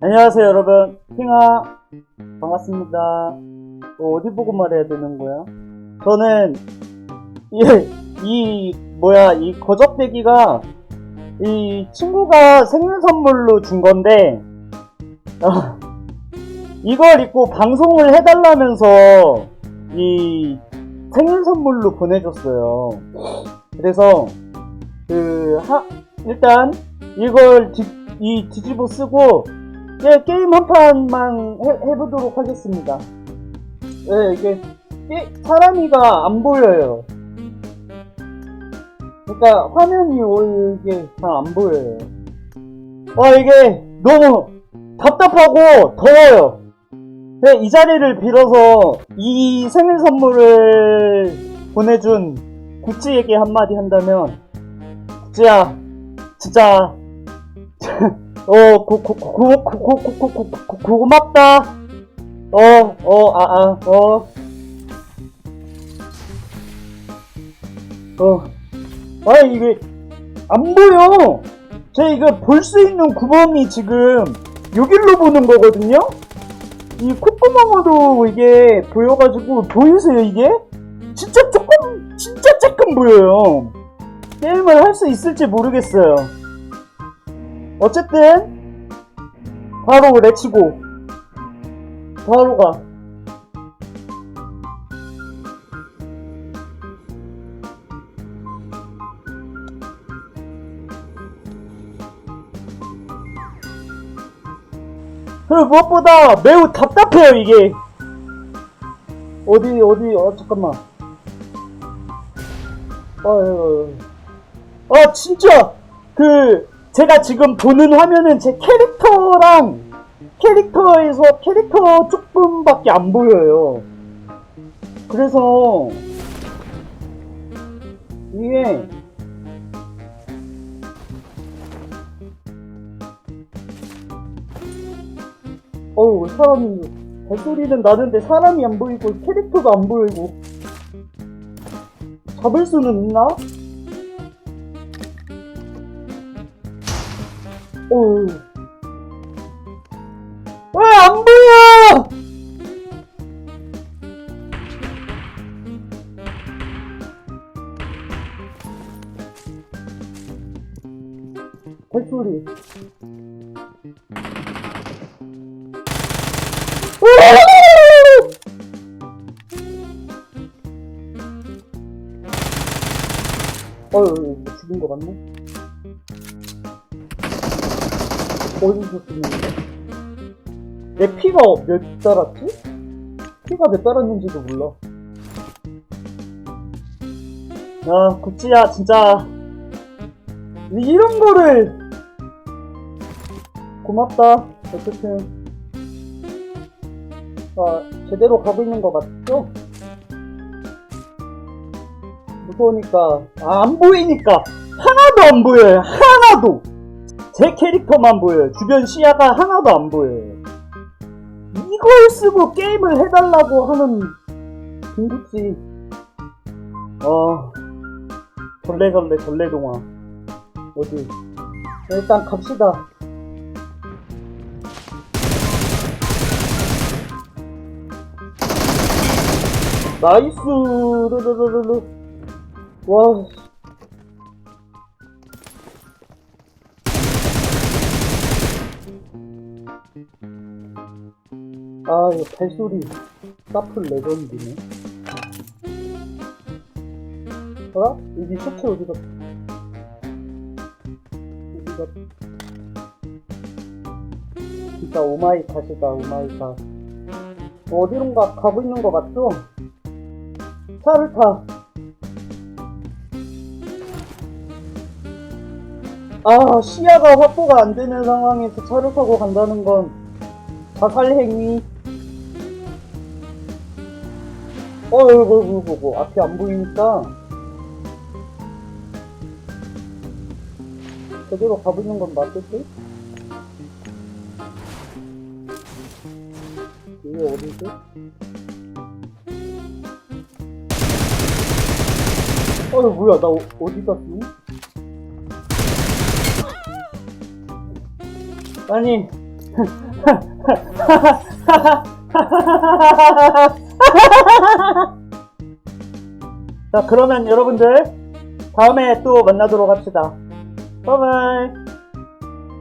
안녕하세요 여러분. 핑아 반갑습니다. 어, 어디 보고 말해야 되는 거야? 저는 이, 이 뭐야 이 거적대기가 이 친구가 생일 선물로 준 건데 아, 이걸 입고 방송을 해달라면서 이 생일 선물로 보내줬어요. 그래서 그 하, 일단 이걸 뒤, 이 뒤집어 쓰고 예, 게임 한 판만 해, 해보도록 하겠습니다. 예, 이게, 게, 사람이가 안 보여요. 그러니까 화면이 오- 이게 잘 안 보여요. 와, 이게 너무 답답하고 더워요. 네, 이 자리를 빌어서 이 생일 선물을 보내준 구찌에게 한마디 한다면, 구찌야, 진짜, 어, 고, 고, 고, 고, 고, 고, 고, 고, 고, 고맙다. 어, 어, 아, 아, 어. 어. 아, 이게, 안 보여. 제 이거 볼 수 있는 구멍이 지금, 여길로 보는 거거든요? 이 콧구멍으로 이게 보여가지고, 보이세요, 이게? 진짜 조금, 진짜 조금 보여요. 게임을 할 수 있을지 모르겠어요. 어쨌든 바로 레츠고 바로 가 그리고 무엇보다 매우 답답해요 이게. 어디 어디 어 잠깐만. 아유 아 진짜! 그 제가 지금 보는 화면은 제 캐릭터랑 캐릭터에서 캐릭터 조금밖에 안 보여요. 그래서 이게 어우 사람이 발소리는 나는데 사람이 안 보이고 캐릭터가 안 보이고 잡을 수는 있나? 어우. 왜안 보여! 발소리. 으아! 어휴, 죽은 거 맞네? 어디서 거야? 내 피가 몇 달았지? 피가 몇 달았는지도 몰라. 아, 구찌야, 진짜. 이런 거를. 고맙다. 어쨌든. 아, 제대로 가고 있는 거 맞죠? 무서우니까. 아, 안 보이니까. 하나도 안 보여요. 하나도! 제 캐릭터만 보여요. 주변 시야가 하나도 안 보여요. 이걸 쓰고 게임을 해달라고 하는 중국지 어 절레절레 절레동화. 어디? 일단 갑시다. 나이스. 르르르르르. 와 아, 이거 발소리 사플 레전드네. 어? 여기 셔츠 어디가? 어디가? 진짜 오마이 갓이다, 오마이 갓. 어디론가 가고 있는 거 맞죠? 차를 타. 아, 시야가 확보가 안 되는 상황에서 차를 타고 간다는 건 자살 행위. 어이구, 이구 이구 앞이 안 보이니까. 제대로 가보는 건 맞겠지? 이게 어디지? 어이, 뭐야, 나 어, 어디 갔니? 아니, 자, 그러면 여러분들 다음에 또 만나도록 합시다. 바이바이.